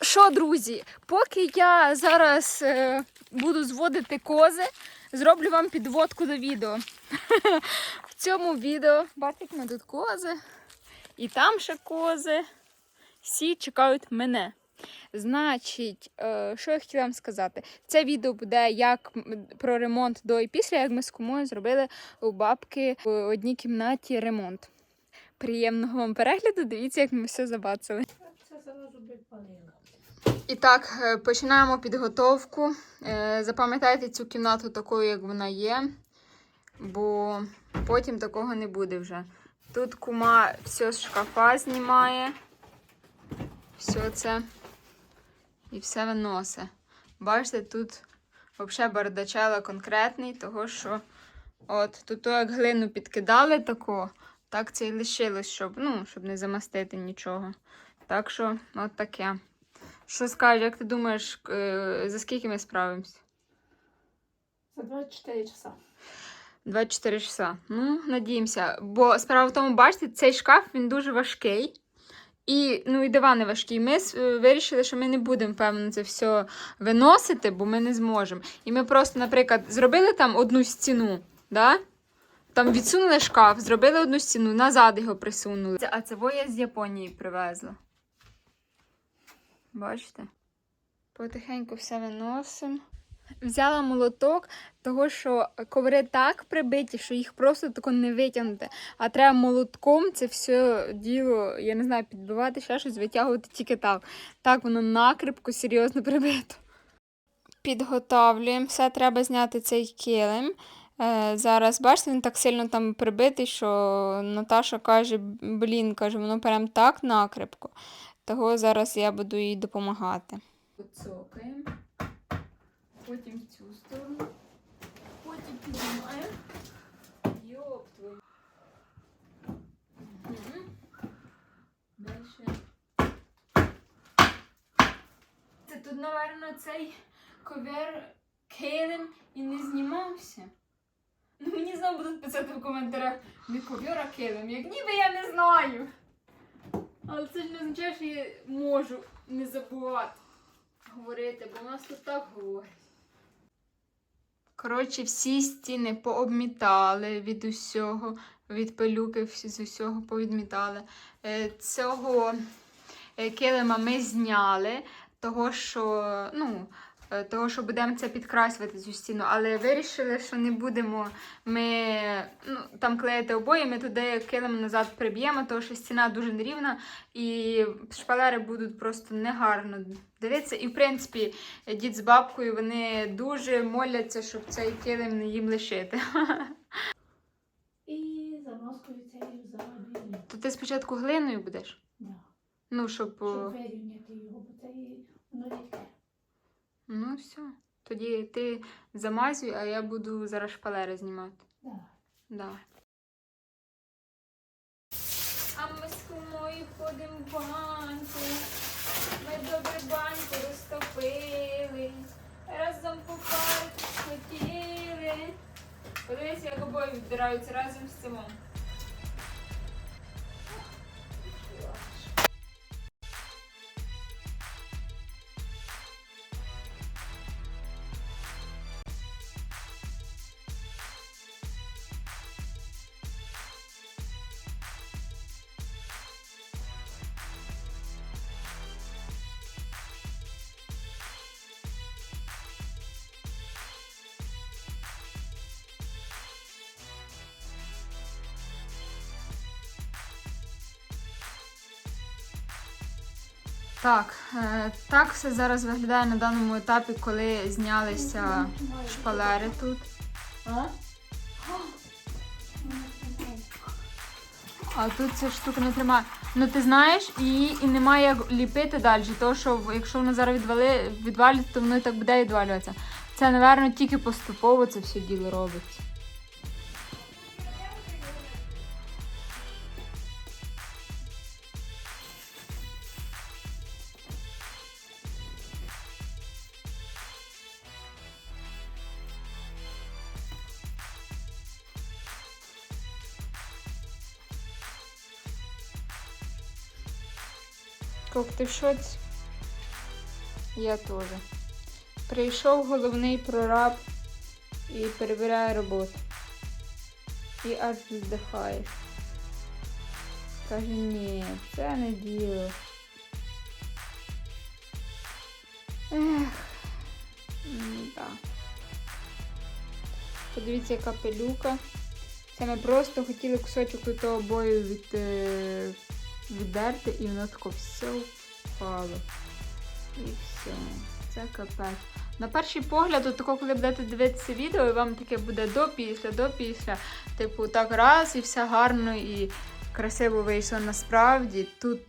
що, друзі, поки я зараз е, буду зводити кози, зроблю вам підводку до відео. В цьому відео, бачите, як ми тут кози, і там ще кози. Всі чекають мене. Значить, е, що я хотіла вам сказати? Це відео буде як про ремонт до і після, як ми з кумою зробили у бабки в одній кімнаті ремонт. Приємного вам перегляду, дивіться, як ми все забацали. Це зразу палила. І так, е, починаємо підготовку. Е, Запам'ятайте цю кімнату такою, як вона є, бо потім такого не буде вже. Тут кума все з шкафа знімає. Все це і все виносить. Бачите, тут взагалі бардачела конкретний, того що от тут як глину підкидали тако, так це і лишилось, щоб, ну, щоб не замастити нічого. Так що, от таке. Що скажеш, як ти думаєш, е, за скільки ми справимось? За 24 часа. 24 часа. Ну, надіємося. Бо справа в тому, бачите, цей шкаф він дуже важкий. І, ну, і дивани важкі. Ми е, вирішили, що ми не будемо, певно, це все виносити, бо ми не зможемо. І ми просто, наприклад, зробили там одну стіну, да? там відсунули шкаф, зробили одну стіну, назад його присунули. А це я з Японії привезла. Бачите? Потихеньку все виносимо. Взяла молоток, того що коври так прибиті, що їх просто тако не витягнути. А треба молотком це все діло, я не знаю, підбивати, ще щось витягувати тільки так. Так воно накрепко, серйозно прибито. Підготовлюємо, все треба зняти цей килим. Е, зараз, бачите, він так сильно там прибитий, що Наташа каже, блін, каже, воно прям так накрепко. Того зараз я буду їй допомагати. Поцокаємо, потім цю сторону, потім піднімаємо. Йоп твою. Дальше. Це тут, напевно, цей ковер килим і не знімався. Ну, мені знову будуть писати в коментарях не ковер, а килим. Як ніби я не знаю. Але це ж не означає, що я можу не забувати говорити, бо в нас тут так говорять. Коротше, всі стіни пообмітали від усього, від пилюки з усього повідмітали. Е, Цього е, килима ми зняли, того, що, ну, того, що будемо це підкрасувати цю стіну, але вирішили, що не будемо ми ну, там клеїти обої, ми туди килим назад приб'ємо, тому що стіна дуже нерівна і шпалери будуть просто негарно дивитися. І, в принципі, дід з бабкою вони дуже моляться, щоб цей килим не їм лишити. І замазкою цією взагалі. То ти спочатку глиною будеш? Да. Ну, щоб. Щоб вирівняти його, бо це воно рідке. Ну, все. Тоді ти замазуй, а я буду зараз шпалери знімати. Да. Давай. А ми з кумою ходимо в баньку. Ми добре баньку розтопили. Разом по парку схотіли. Подивись, як обоє відбираються разом з цим. Так, е, так все зараз виглядає на даному етапі, коли знялися шпалери тут. А? Тут ця штука не тримає. Ну ти знаєш, її і немає як ліпити далі, тому що якщо воно зараз відвали, відвалиться, то воно і так буде відвалюватися. Це, напевно, тільки поступово це все діло робиться. Кок, ти в шоці? Я теж. Прийшов головний прораб і перебирає роботу. І аж здихаєш. Каже, ні, це не діло. Ех. Да. Подивіться, яка пилюка. Це ми просто хотіли кусочок того бою від, віддерти, і воно тако все впало. І все. Це капець. На перший погляд, от тако, коли будете дивитися відео, і вам таке буде до-після, до-після. Типу, так раз і все гарно і красиво вийшло. Насправді тут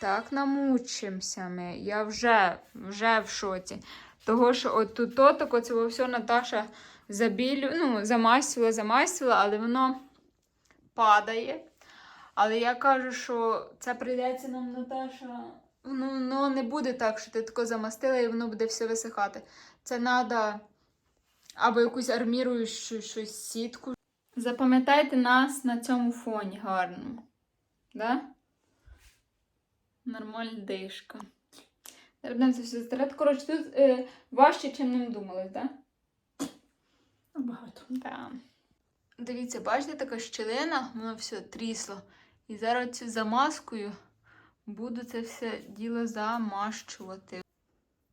так намучимося ми. Я вже, вже в шоці. Того, що от тут то, тако, це все Наташа забілю, ну, замастила, замастила, але воно падає. Але я кажу, що це прийдеться нам, Наташа. Ну, воно не буде так, що ти тако замастила і воно буде все висихати. Це треба або якусь арміруючу щось сітку. Запам'ятайте нас на цьому фоні гарно. Да? Нормальна дишка. Будемо це все старати. Коротше, тут е, важче, чим нам думали, так? Багато. Да. Дивіться, бачите, така щілина, воно все трісло. І зараз цю замазкою буду це все діло замащувати.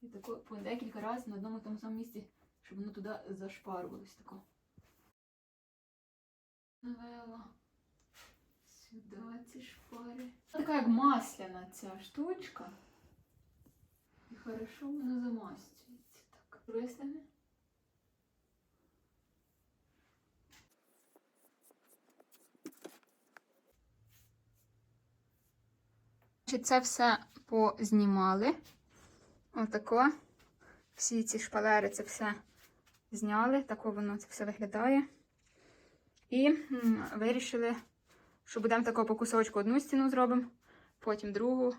І тако по декілька разів на одному тому самому місці, щоб воно туди зашпарувалось тако. Навела. Сюди ці шпари. Така як масляна ця штучка. І хорошо воно замастюється. Так, пристане. Значить, це все познімали. Отако. Всі ці шпалери це все зняли. Тако воно це все виглядає. І вирішили, що будемо тако по кусочку одну стіну зробимо, потім другу.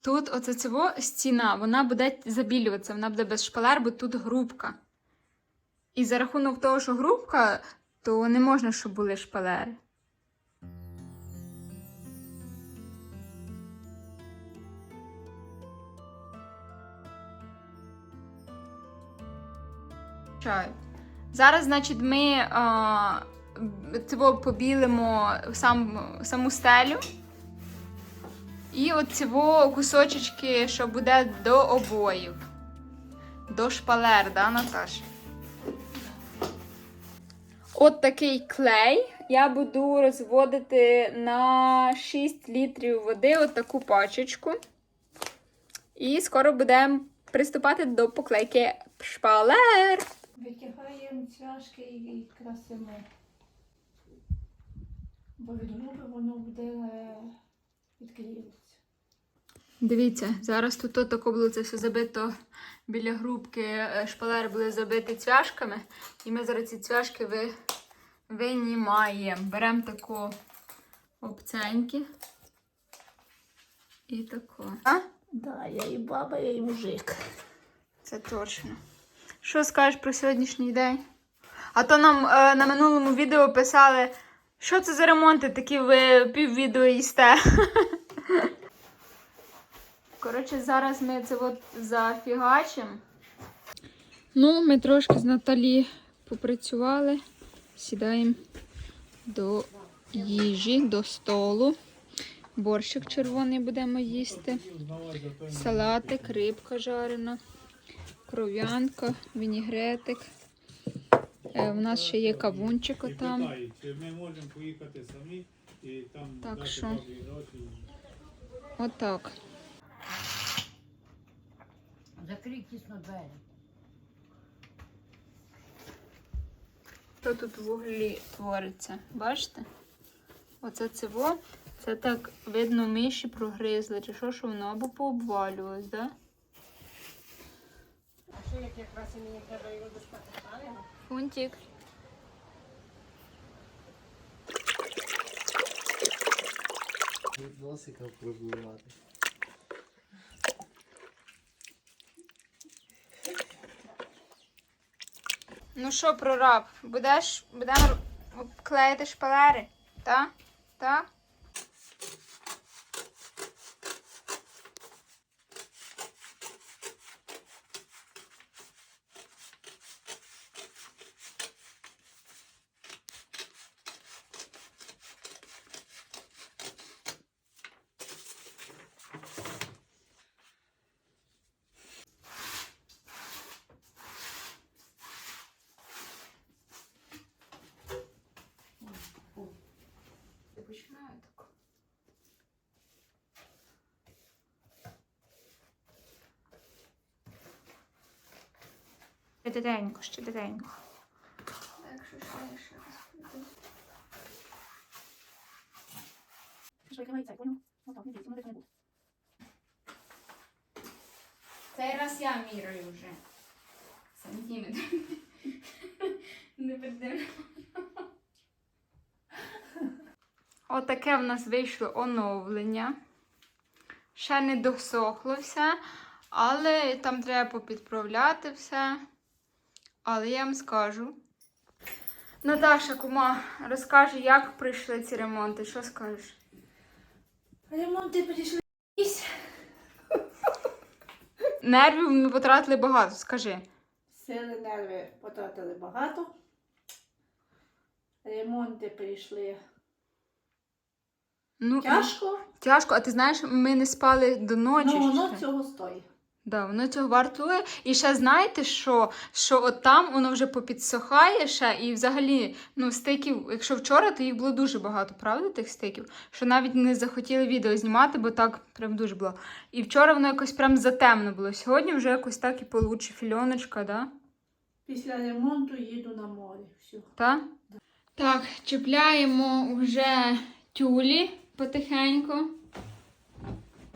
Тут оце цього стіна, вона буде забілюватися, вона буде без шпалер, бо тут грубка. І за рахунок того, що грубка, то не можна, щоб були шпалери. Чаю. Зараз, значить, ми а, цього побілимо сам, саму стелю. І от цього кусочечки, що буде до обоїв. До шпалер, да, Наташа? От такий клей я буду розводити на 6 літрів води, от таку пачечку. І скоро будемо приступати до поклейки шпалер. Витягаємо цвяшки і красимо. Бо від груби воно буде е, відклеюватися. Дивіться, зараз тут то тако було це все забито біля грубки, е, шпалери були забиті цвяшками. І ми зараз ці цвяшки ви... винімаємо. Беремо таку обценьки. І тако. А? Да, я і баба, я і мужик. Це точно. Що скажеш про сьогоднішній день? А то нам е, на минулому відео писали, що це за ремонти, такі ви піввідео їсте. Коротше, зараз ми це от зафігачимо. Ну, ми трошки з Наталі попрацювали. Сідаємо до їжі, до столу. Борщик червоний будемо їсти. Салатик, рибка жарена, кров'янка, вінігретик. Е, у нас ще є кавунчик чи ми можемо поїхати самі і там Так дати що? Отак. Закрий тісно двері. Що тут в углі твориться? Бачите? Оце цево. Це так видно, миші прогризли, чи що, що воно або пообвалювалось, да? Якраз і мені треба його достати правильно? Фунтик. Носика пробувати. Ну що, прораб, будеш, будемо клеїти шпалери? Так? Так? Щеденько, щеденько. Так, що ще я ще раз цей? Ну не бійся, ну раз я міряю вже. Сантиметр. Не придивляю. Отаке в нас вийшло оновлення. Ще не досохло все, але там треба попідправляти все. Але я вам скажу. Наташа, кума, розкаже, як пройшли ці ремонти. Що скажеш? Ремонти прийшли. Нервів ми потратили багато, скажи. Сили нерви потратили багато. Ремонти прийшли Ну, тяжко, Тяжко, а ти знаєш, ми не спали до ночі. але воно цього стоїть. Да, воно цього вартує. І ще знаєте, що, що от там воно вже попідсохає ще, і взагалі, ну, стиків, якщо вчора, то їх було дуже багато, правда, тих стиків? Що навіть не захотіли відео знімати, бо так прям дуже було. І вчора воно якось прям затемно було. Сьогодні вже якось так і получше фільоночка, да? Після ремонту їду на море. Все. Та? Так, чіпляємо вже тюлі потихеньку.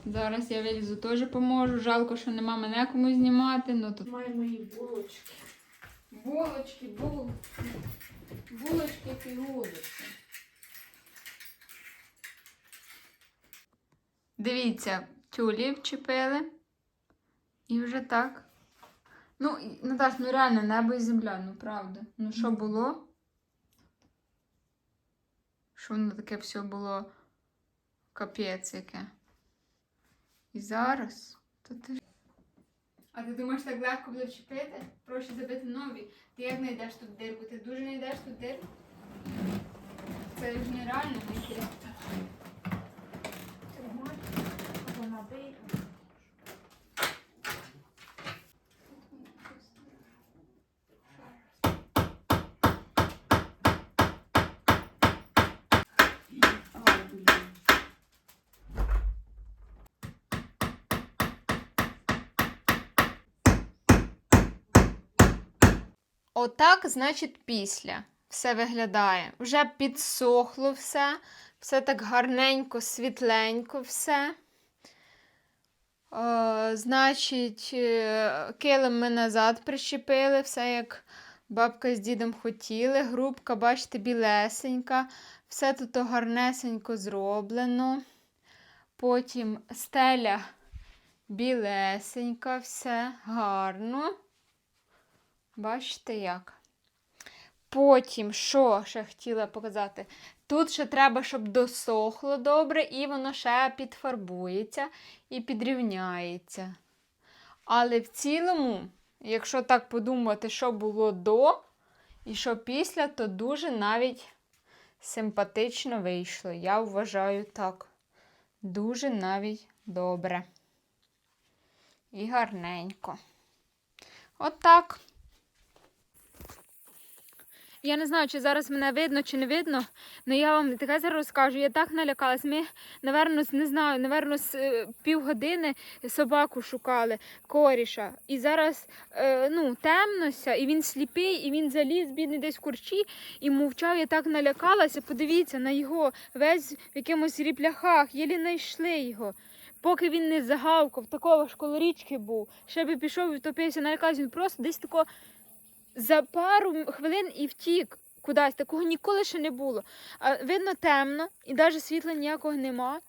Зараз я вилізу теж поможу. Жалко, що нема мене кому знімати. Ну тут Маємо і булочки. булочки, бул... булочки, фігулочки. Дивіться, тюлі вчепили. І вже так. Ну, Наташ, ну реально небо і земля, ну правда. Ну що було? Що воно таке все було капець яке. І зараз. То ти... А ти думаєш, так легко буде вчепити? Проще забити нові. Ти як знайдеш тут дирку? Ти дуже знайдеш тут дирку? Це ж нереально знайти. Тримай, або набий. Ай, блін. Отак, значить, після все виглядає. Вже підсохло все, все так гарненько, світленько все. Е, значить, е, килим ми назад прищепили, все як бабка з дідом хотіли. Грубка, бачите, білесенька. Все тут гарнесенько зроблено. Потім стеля білесенька, все гарно. Бачите як? Потім, що ще хотіла показати? Тут ще треба, щоб досохло добре, і воно ще підфарбується і підрівняється. Але в цілому, якщо так подумати, що було до і що після, то дуже навіть симпатично вийшло. Я вважаю так. Дуже навіть добре. І гарненько. Отак. Я не знаю, чи зараз мене видно, чи не видно, але я вам таке зараз розкажу. Я так налякалась. Ми, наверно, не знаю, наверно, з е, півгодини собаку шукали, коріша. І зараз е, ну, темнося, і він сліпий, і він заліз, бідний десь в курчі, і мовчав. Я так налякалася. Подивіться на його весь в якимось ріпляхах, єлі знайшли його. Поки він не загавкав, такого ж коло річки був, ще би пішов і втопився, налякався, він просто десь тако за пару хвилин і втік кудись. Такого ніколи ще не було. А, видно темно, і навіть світла ніякого нема.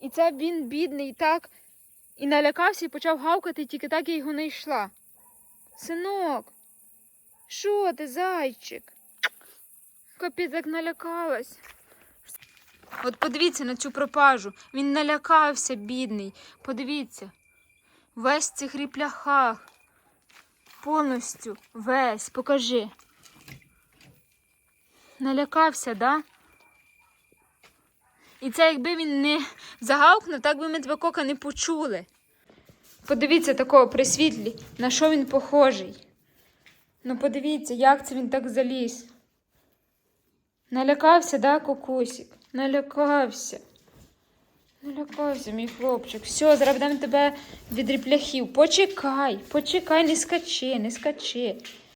І це він бідний так і налякався і почав гавкати, тільки так я його не йшла. Синок, що ти, зайчик? Капець, як налякалась. От подивіться на цю пропажу. Він налякався, бідний. Подивіться. Весь в цих ріпляхах. Повністю весь, покажи. Налякався, да? І це якби він не загавкнув, так би ми тебе кока не почули. Подивіться такого при світлі, на що він похожий. Ну подивіться, як це він так заліз. Налякався, да, кокусик? Налякався. Налякався, мій хлопчик. Все, зараз будемо тебе від ріпляхів. Почекай, почекай, не скачи, не скачи.